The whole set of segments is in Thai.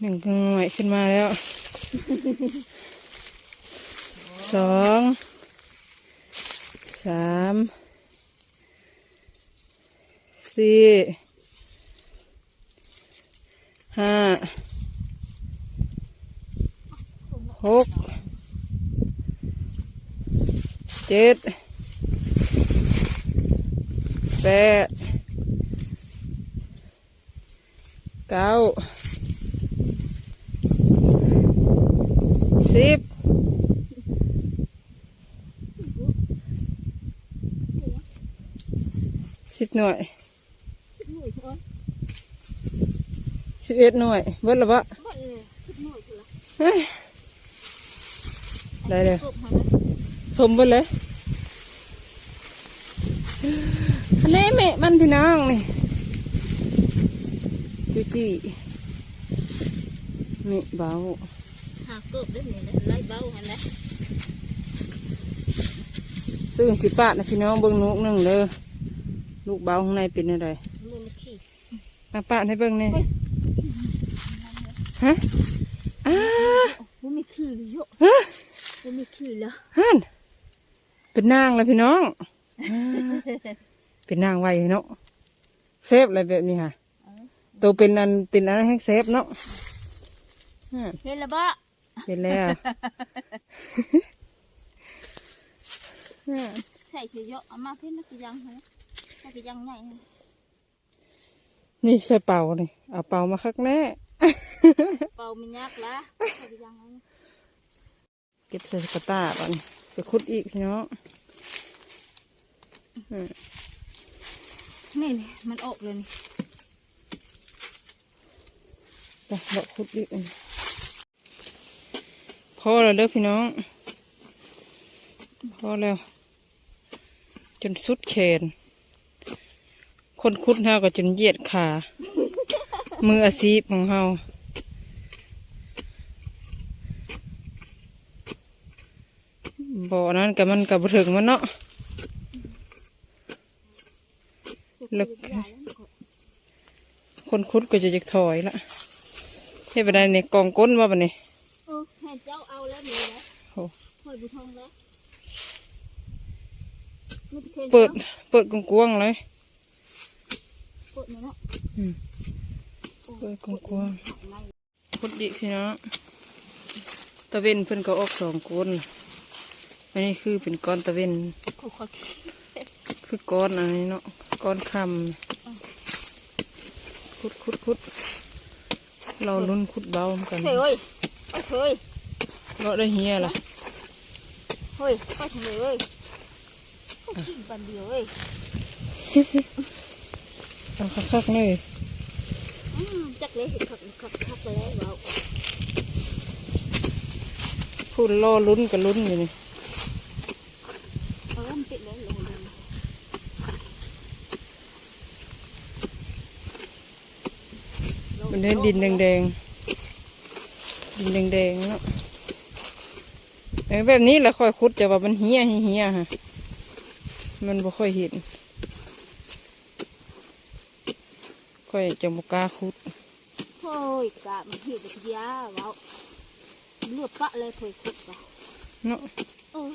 หนึ่งหน่วยขึ้นมาแล้ว สอง สาม สี่ ห้า หก เจ็ด แปด เก้า สิบสิบหน่วยสิบเอ็ดหน่วยเบิดและบะเฮ้ยได้เลยทมเบิดเลยอันนี้แม่มันพี่น้องนี่จูจีนี่เบา หาเกิบได้เนี่ยไล่เบาหันนะซึ่งสิปะนะพี่น้องเบิ้งนุกหนึ่งเลยลูกเบาข้างในเป็นอะไรมันมาขี่มาปะให้เบิ้งนี่ฮะอ้ามันไม่ขี่เลยโยฮะมันไม่ขี่แล้วฮันเป็นนางเลยพี่น้องอ่าเป็นนางไว้เนาะเซฟอะไรแบบนี้ค่ะตัวเป็นอันเป็นอันแห้งเซฟเนาะอ่าเห็นแล้วบ่ เป็นแล้วอ่าใส่เฉยๆเอามาเพิ่นนักยังฮะนักยังไงนี่ใส่เป่านี่เอาเป่ามาคักแน่เป่ามันยากละนักยังเก็บใส่กระตาก่อนไปคุดอีกพี่น้องอืมนี่นี่มันออกเลยนี่ไปเลาะคุดอีกอัน พอแล้วเด้อพี่น้อง พอแล้ว จนสุดแขน คนคุดเฮาก็จนเหยียดขา มืออาชีพของเฮาบ่อนั้นกับมันกับถึงมันเนาะลึกคนคุดก็จะจะถอยละให้ไปได้ในกองก้นว่าบันนี้ เออให้เจ้าเอาแล้วนี่ นะโอ้คอยบุทองแล้วเปิด เปิดกว้างๆเลย เปิดเนาะเปิดกว้างๆคุดดีพี่น้องตะเวนเพิ่นก็ออกสองก้นอันนี้คือเป็นก้อนตะเวนค่อยคือก้อนอันนี้เนาะก้อนคำคุดคุดคุดเราลุ้นคุดเบาเหมือนกันๆเฮ้ยเฮ้ยเราได้เฮียล่ะ เฮ้ยไปทำไมเฮ้ยบันเดียวเฮ้ยเอาคักๆเลยจักเลยขับขับขับไปแล้วเราพูดล่อลุ้นกับลุ้นอยู่นี่เออมันติดแล้วลงเลยมันได้ดินแดงๆดินแดงๆเนาะเออ แบบนี้แหละค่อยคุดจะว่ามันเฮียเฮียๆฮะมันบ่ค่อยเห็นค่อยจะบ่กล้าคุดโอ้ยกะมันเหี่ยวกับยาเราเลือดปะเลยเคยคุดปะเนาะเออ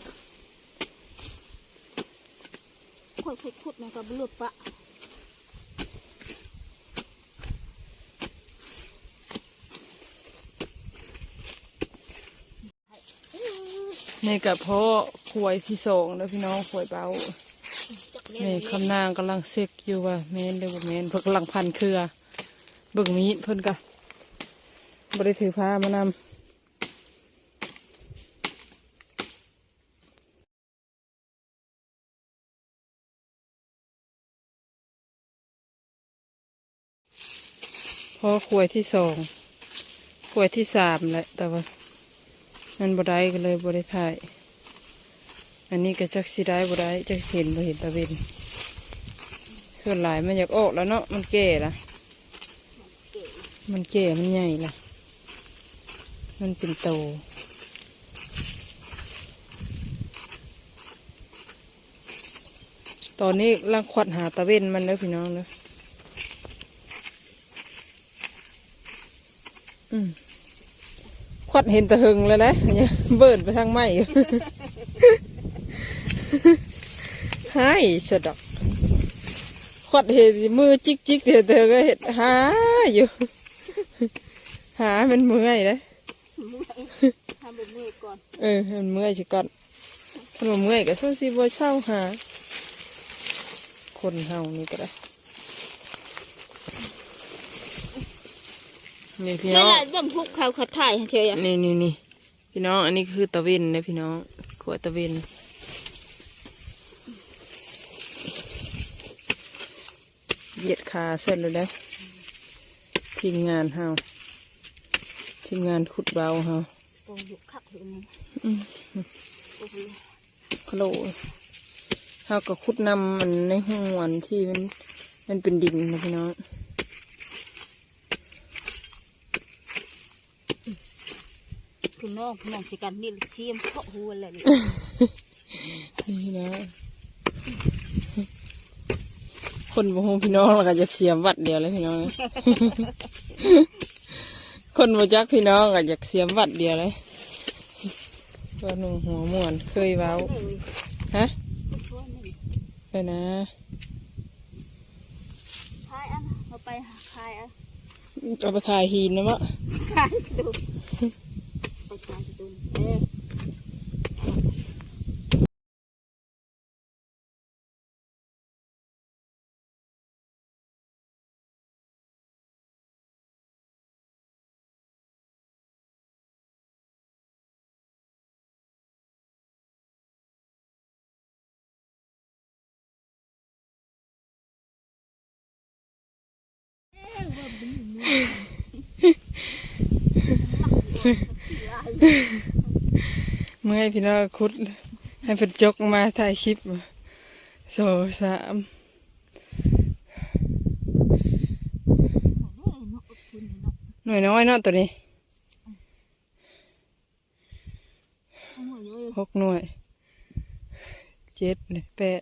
ค่อยเคยคุดมันก็เลือดปะ นี่กับพ่อขวยที่สองแล้วพี่น้องขวยเบาจักนี่คำนางกำลังเซ็กอยู่ว่าแม่นหรือบ่แม่นเพิ่นกำลังพันเครือเบิ่งมีดเพิ่นกะบ่ได้ถือผ้ามานำพอขวยที่สองขวยที่สามแหละแต่ว่า มันบ่ได้ก็เลยบ่ได้ถ่าย อันนี้ก็จักสิได้บ่ได้จักเห็นบ่เห็นตะเวนส่วนหลายมันอยากออกแล้วเนาะมันแก่ละมันแก่มันใหญ่ละมันเป็นโตตอนนี้ลังควัดหาตะเวนมันเด้อพี่น้องเด้ออืม ควัดเห็นแตะหึงเลยนะเนี่ยเบิดไปทางไม้อยู่ให้สะดอกควัดเห็นมือจิกจิกๆเถอะเธอก็เห็นหาอยู่ หามันเมื่อยเลยเมื่อยทำแบบเมื่อยก่อนเออมันเมื่อยสิก่อนถ้ามันเมื่อยก็สู้สิบ่เศร้าหา คนเฮานี่ก็ได้ นี่พี่ไม่น้องได้เบิ่งพวกเขาขัดถ่ายเฉยอะนี่นี่นี่พี่น้อง อันนี้คือตะเวนนะพี่น้องขวดตะเวนเหยียดขาเสร็จเลยได้ทีมงานเฮาทีมงานขุดเบาเฮาโอ้ยคักอยู่นี่อืมโอ้โหคโลเฮาก็ขุดนำมันในห้องวันที่มันมันเป็นดินนะพี่น้อง พี่น้องพี่น้องสิกันนี่เชียมเพาะหัวเลยนี่นี่นะ คนบ่ฮู้พี่น้องแล้วก็อยากเสียมวัดเดียวเลยพี่น้อง คนบ่จักพี่น้องก็อยากเสียมวัดเดียวเลยตัวหนุ่งหัวม่วนเคยเว้าฮะไปนะขายอันเอาไปขายอันเอาไปขายหินนะมะขายตุนไปขายตุน เมื่อพี่น้องคุด ให้เป็นจกมาถ่ายคลิปโซสามหน่วยน้อยเนาะตัวนี้หกหน่วยเจ็ดเลยแปด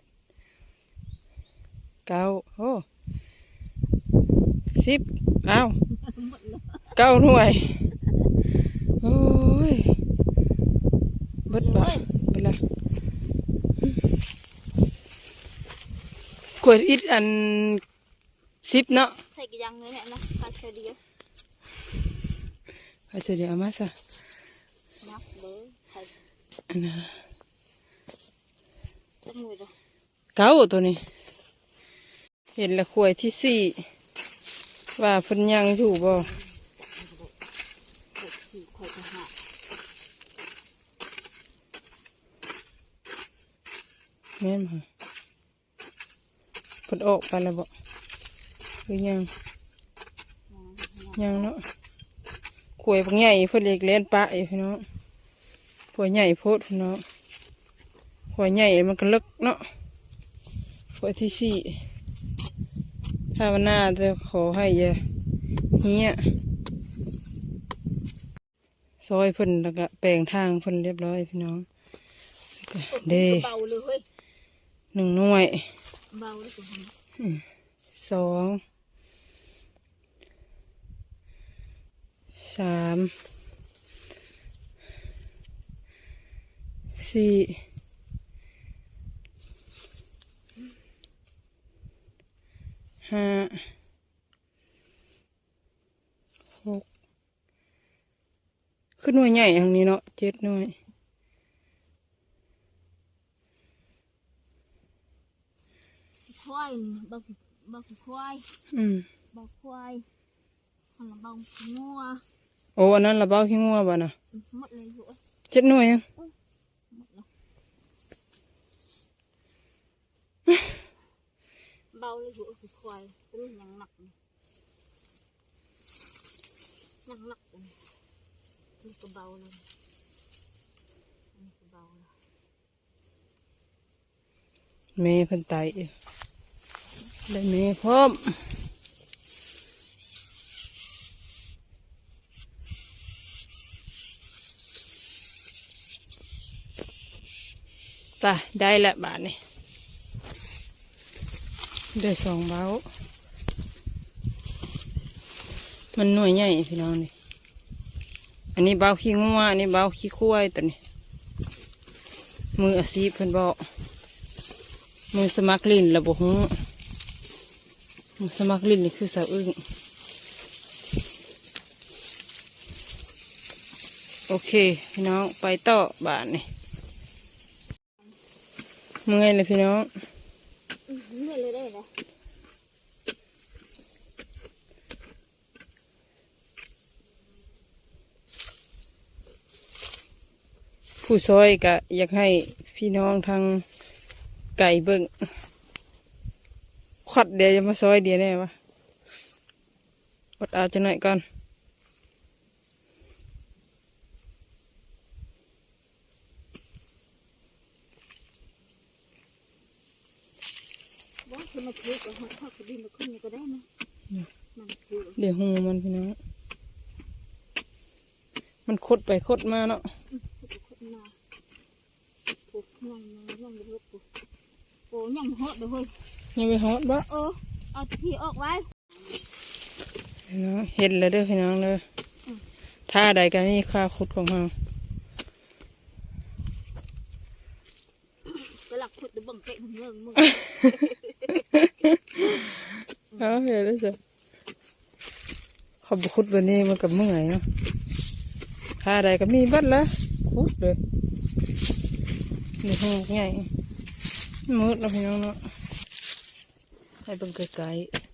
เก้าโอ้สิบเอ้าเก้าหน่วย โอ้ย บิดบ่เบิดละกวดอิดอันสิบเนาะใส่กี่ยังเลยเนี่ยนะขายเฉยเดียวอาจจะเดี๋ยวเอามาซะนับเบอร์ขายอันนะจักมือเด้อเก้าตัวนี้ เห็นละขวยที่สี่ว่าเพิ่นยังอยู่บ่ หกสี่ข่อยจะหา แม่นบ่เพิ่นออกไปแล้วบ่หรือยังยังเนาะขวยบางใหญ่พิ่นเล็กเล่นปะอยู่พี่น้องขวยใหญ่โพดพี่น้องขวยใหญ่มันก็เลึกเนาะขวยที่สี่ภาวนาจะขอให้อย่าเฮียซอยเพิ่นแล้วก็แปลงทางเพิ่นเรียบร้อยพี่น้องแล้วก็เด้เบาเลย หนึ่งหน่วยเบาเลยคุณสองสามสี่ห้าหกขึ้นหน่วยใหญ่ทางนี้เนาะเจ็ดหน่วย ควายเบาเบาควายอืมเบาควายหันเบางัวโอ้อันนั้นระเบ้าขี้งัวบ่นะหมดเลยอยู่เจ็ดหน่วยยังเบาเลยอยู่คือควายรู้ยังหนักยังหนักนี่ก็เม่เพิ่นตายเองได้แม่พร้อมตาได้ละบาทนี่ได้สองเบ้า มันหน่วยใหญ่พี่น้องนี่ อันนี้เบาขี้งัวอันนี้เบาขี้ควายตัวนี้ มืออาชีพเพิ่นบอกมือสมัครลินระบบหูมือ สมัครลิ้นนี่คือสาวอึ้งโอเค พี่น้องไปต่อบานนี่เมื่อยเลยพี่น้องเมื่อเลยได้นะผู้ซอยก็อยากให้พี่น้องทางไก่เบิ่ง ขวัดเดียวจะมาซอยเดียวแน่วะอดเอาจะหน่อยก่อนเดี๋ยวหูมันพี่น้องมันคดไปคดมาเนาะหูย่องเลยผูกโอ้ย่องเหาะเลยเฮ้ย ยังไปฮอดบ่เออเอาที่ออกไว้พี่น้องเห็นแล้วเด้อพี่น้องเลยท่าใดก็มีค่าขุดของเราก็หลักขุดตะบังเตะเมืองมึงเอาเห็นแล้วจ้ะเขาบุขุดวันนี้มันกับเมื่อยเนาะท่าใดก็มีบัดละขุดเลยนี่หูใหญ่มืดเนาะพี่น้องเนาะ ให้เบิ่งไกลๆ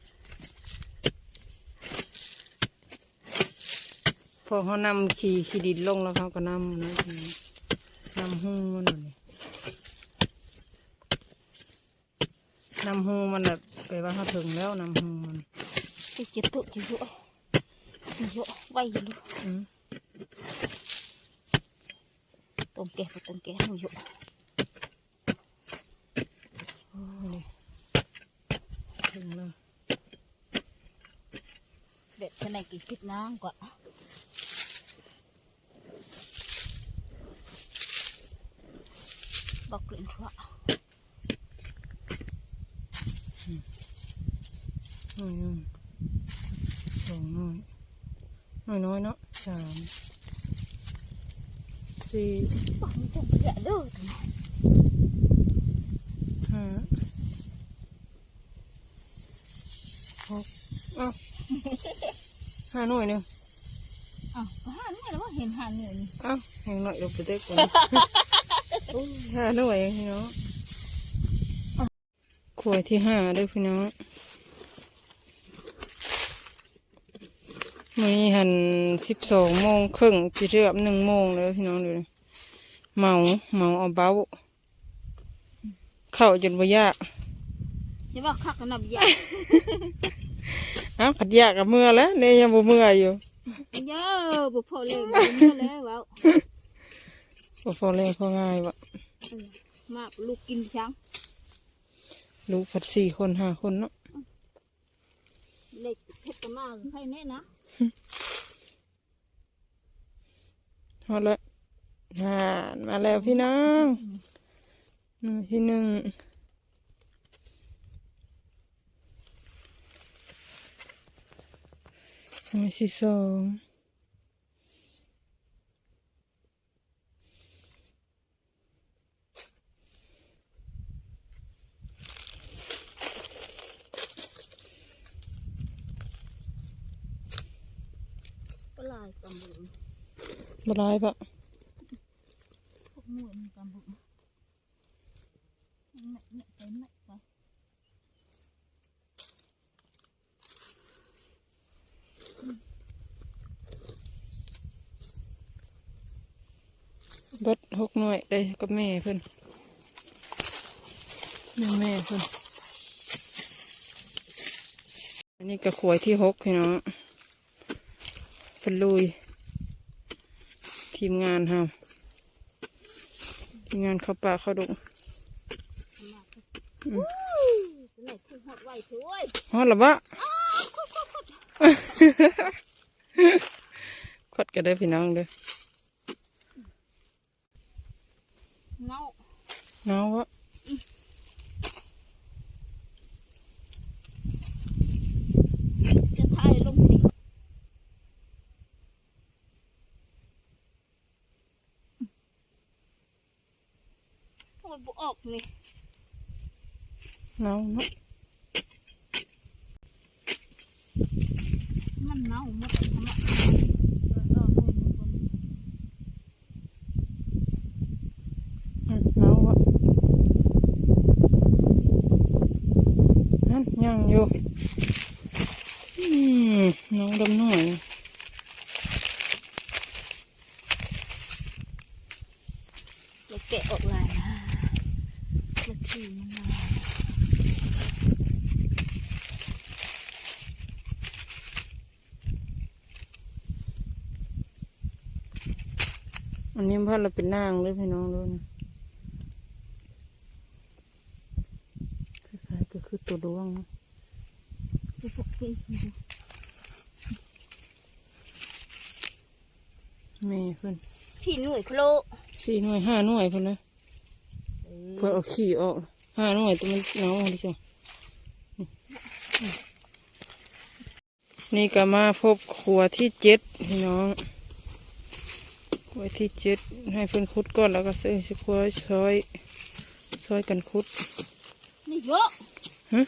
พอเขานำขี่ขี่ดินลงแล้วเขาก็นำนะพี่น้องนำหูมันนั่นนี่นำหูมันแบบไปว่าเขาถึงแล้วนำหูมันจะเจ็บตุจะเยอะเยอะไว้เลยอืมต้มแกงต้มแกงเยอะถึ งแล้วเด็ดขนาดกินพริกน้ำกว่าบอกกลิ่นทั่วน้อยน้อยสองน้อยน้อยน้อยเนาะสามสี่บอกมันจะแกะเด้อห้าหกอ้าว ห้าหน่วยหนึ่งอ้าวห่านนี่แล้วว่าเห็นห่านเนี่ยนี่อ้าวยังหน่อยเดี๋ยวไปเด็กก่อนโอ้ยห้าหน่วยเองพี่น้องอะขวดที่ห้าเด้วยพี่น้องมื้อนี้หันสิบสองโมงครึ่งจะเรือบหนึ่งโมงเลยพี่น้องดูดิเมาเมาเอาเบ้าเข้าจนบ่ยากจะว่าคักกันนับยา อ้าวขัดยากกับเมื่อแล้วเนี่ยยังบ่เมื่ออยู่เยอะบุพอเลยบุพอแล้วว้าวบ่พอแรงพอง่ายบ่มาลูกกินช้างลูกฝัดสี่คนห้าคนเนาะเล็กเพชรกระมาใครแน่นะฮอดแล้วน่ามาแล้วพี่น้องหนึ่งที่หนึ่ง หนึ่งที่สองก็ลายกำบุงบหลายปะ พวกมวยมันกำบุงไม่ไม่ไปไม่ไป เบิดห กหน่วยเลยกับแม่เพิ่นแม่แม่เพิ่นอันนี้ก็ขวยที่หกพี่น้องเพิ่นลุย ทีมงานเฮาทีมงานเข้าป่าเข้าดงมาไหนคือหอดไหวเถอะเว้ยฮอดหรอวะขดกันได้อพี่น้องเด้อ หนาววะจะถ่ายลงสิโอ้ยบุออกนี่หนาวเนาะมันหนาวมากทำไม นั่นยังอยู่อืมน้องดำหน่อยเดี๋ยวแกะออกลายนะมันขี่มันมาอันนี้พ่อเราเป็นนางเลยพี่น้องด้วยนะคล้ายๆก็คือตัวดวงนะดูพวกพี่ แม่เพิ่นที่หน่วยพะโลสี่หน่วยห้าหน่วยเพิ่นเลยเอเพิ่นเอาขี้ออกห้าหน่วยแต่มันเนาดิจ้ะนี่นี่ก็มาพบครัวที่เจ็ดพี่น้องครัวที่เจ็ดให้เพิ่นคุดก่อนแล้วก็ซื้อสิครัวซอยซอยกันคุดนี่เยอะฮะ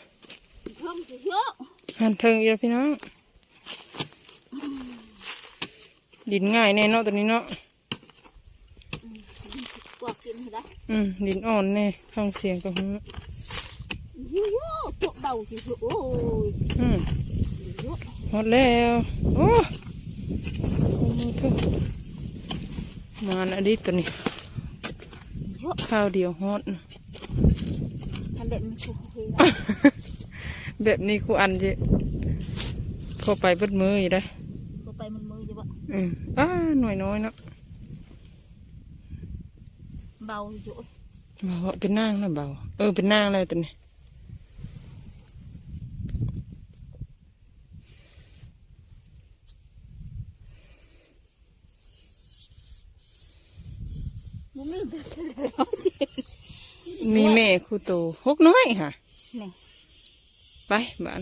เพิ่มเยอะ หันเทิงอีกแล้วพี่น้อง ดินง่ายแน่เนาะตัวนี้เนาะกว่ากินได้อืมดินอ่อนแน่ฟังเสียงกับหูเยอะเยอะพวกเบาที่สุดโอ้ยอืมเยอะหมดแล้วโอ้โอ้ทุกมาอันนี้ตัวนี้เยอะข้าวเดียวฮอดนะทันเด็ดมันถูกเฮ แบบนี้ครูอันจะเข้าไปเบิดมืออยู่ได้ก็ไปมันมือจะว่าอืมอ้าหน่อยน้อยเนาะเบาอยู่บ่าวาเป็นนางนะเบาเออเป็นนางเลยตัวนี้มันไม่เดือดแล้วจริงมีแม่ครูโตหกน้อยค่ะนี่ ไปบ้าน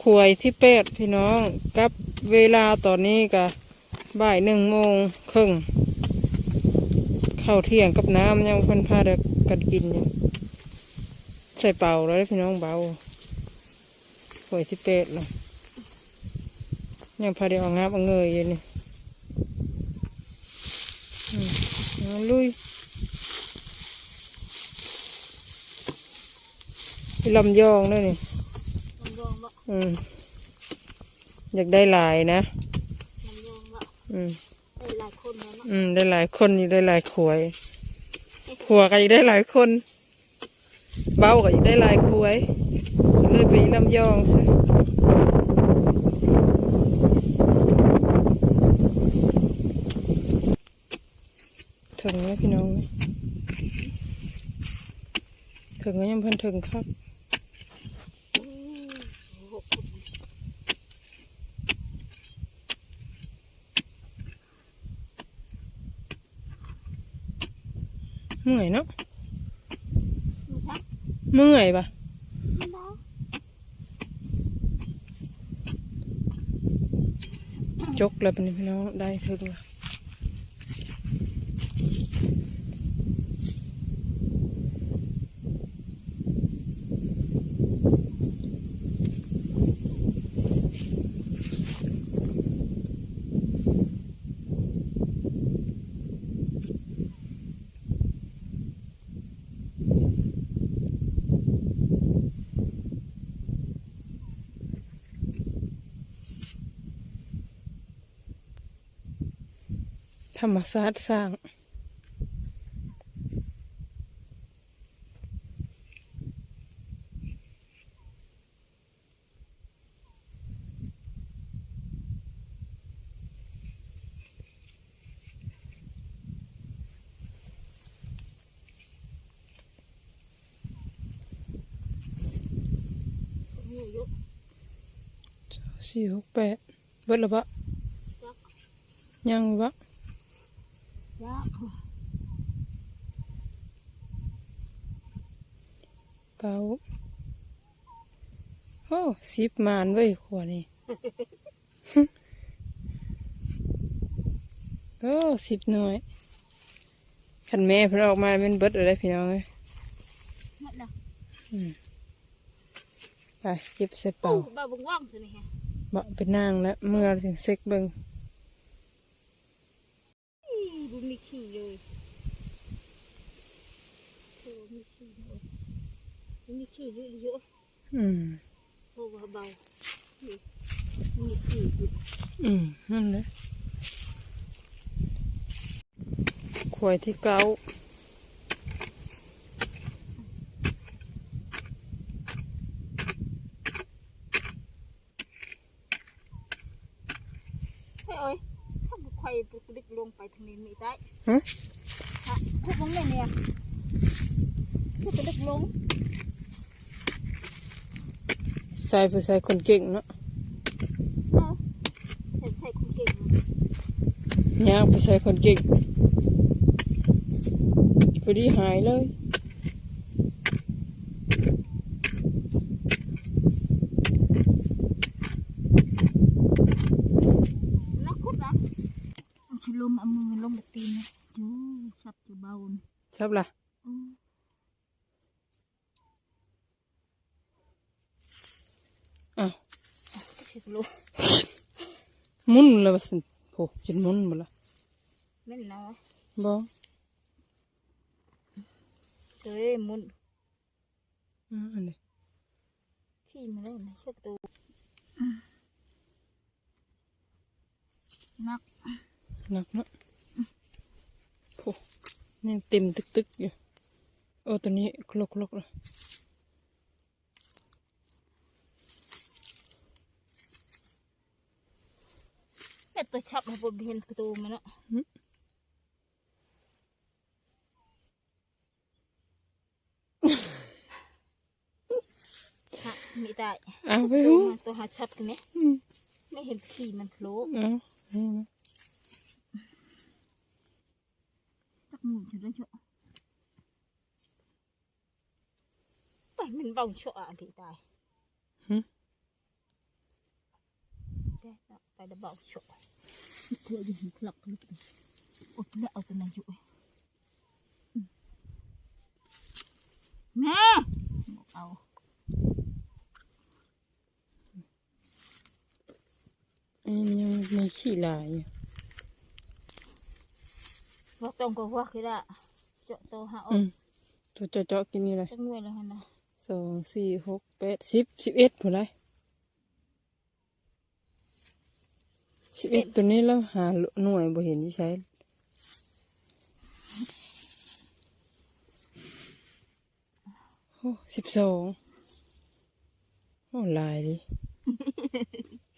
ขวยที่แปดพี่น้องกับเวลาตอนนี้ก็บ่ายหนึ่งโมงครึ่งข้าวเที่ยงกับน้ำยังพิ่นพาเด็กกันกินอยู่ใส่เป่าแล้วพี่น้องเบาขวยที่แปดเนาะยังพาเด็กเอางาบเอาเงยอยู่นี่ลุยลำยองด้วยนี่ องบ่อืม อยากได้หลายนะ มันยองบ่อืม ได้หลายคนแล้วเนาะอืม ได้หลายคนอยู่ได้หลายขวยขัวก็อยากได้หลายคน เบ้าก็อยากได้หลายขวยเลยไปลำยองใช่ถึงไหมพี่น้องไหมถึงก็ยังเพิ่นถึงครับ โอ้โห เมื่อยเนาะมันทักเมื่อยปะมันดาวจกแล้วเป็นพี่น้องได้ถึงละ ธรรมศาสตร์สร้างหูเยอะสี่หกแปดเบิดและบะจักยังบะ ยากเก้าโอ้สิบมานไว้ยขวดนี่โอ้สิบหน่วยคันแม่เพิ่นออกมาแมันเบิดอะไรพี่น้องเอ้ยหมดแล้วไปเก็บใส่โอ้เป่าบ่าวบ่งว่างสินี่ฮะบะเป็นนางแล้วเมื่อถึงเซ็กเบิงอี บ่มีขี้เลยโอ้มีขี้เลยมีขี้เยอะเยอะอืมโอ้เบาๆนี่มีขี้อยู่อืมนั่นแหละขวายที่เก้าเฮ้ย เอ้ยถ้าบุกไข่บุกดิกลงไปทางนี้มีได้ฮะฮะพวกมึงเนี่ยเนี่ยบุกดิกลงใส่ไปใส่คนเก่งเนาะเออเห็นใส่คุณเก่งเลยย่างไปใส่คนเก่งพอดีหายเลย นักคุดนะเอาชิลมเอามือลงกับตีนนะจูชับจะเบานะ ชอบ ล่ะอืมอ้าวก็เช็ดลงหมุนแล้วว่าสิโหจนหมุนหมดละแม่นนะวะบ่เอ้ยมุนอ่าอันนี้ขี้มาเลยนะเช็ดตัวนักหนักเนาะโห ยังเต็มตึกๆอยู่ โอ้ตัวนี้คลกๆเลยแม่ตัวชับมาบนเห็นประตูมันเนาะฮะมีได้เอาไปตัวหูมันตัวหาชับกันเนี่ยอืมไม่เห็นขี้มันโผล่ เอานี่นะตักมือฉันด้วยเชาะไปมันเบาเชาะอะที่ตายหึได้แล้ วไปเดยวเบาเชาะเพื่อจะเห็นพลักลุกเลยอดแล้วเอาตัวนั้นอยู่อืมแม่บอกเอาอันนี้มันยังมีขี้ลายอยู่บอกตรงกับว่าคือได้เจาะตัวหาอออืกมตัวเจาะๆกินนี่เลยจักหน่วยแล้วหั่นนะสองสี่หกแปดสิบสิบเอ็ดผู้ไรสิบเอ็ดตัวนี้แล้วหาหน่วยบ่เห็นที่ใช้ โอ้สิบสองโอ้ลายดิ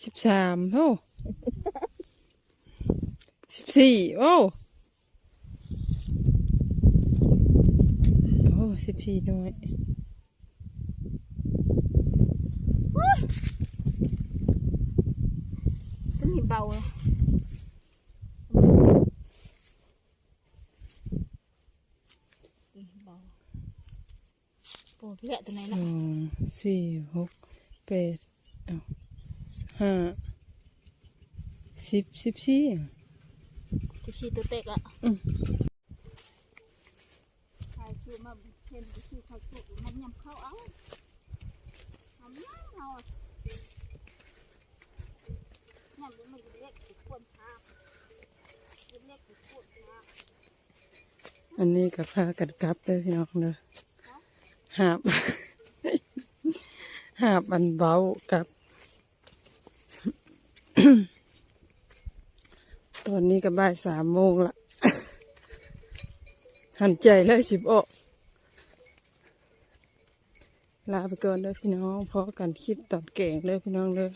สิบสามโอ้สิบสี่โอ้ อ้สิบสี่หน่วยก็มีเบาเลยนี่เบาโอ้พี่แหละตัวไหนสนะองสี่หกแปดเอาห้าสิบสิบสี่อะชิบชีตัวเต็กอะ อืม ใครคือมาเห็นคือใครคือมันยำเข้าเอาทำยังเอาอะยำมันเล็กติดขวนทาเล็กติดขวนทาอันนี้ก็พากันกลับเลยพี่น้องเนอะหาบหาบอันเบากับตอนนี้ก็บ่ายสามโมงละหันใจแล้วสิบออก ลาไปก่อนเลยพี่น้องพอกันคิดตอนแก่งเลยพี่น้องเลย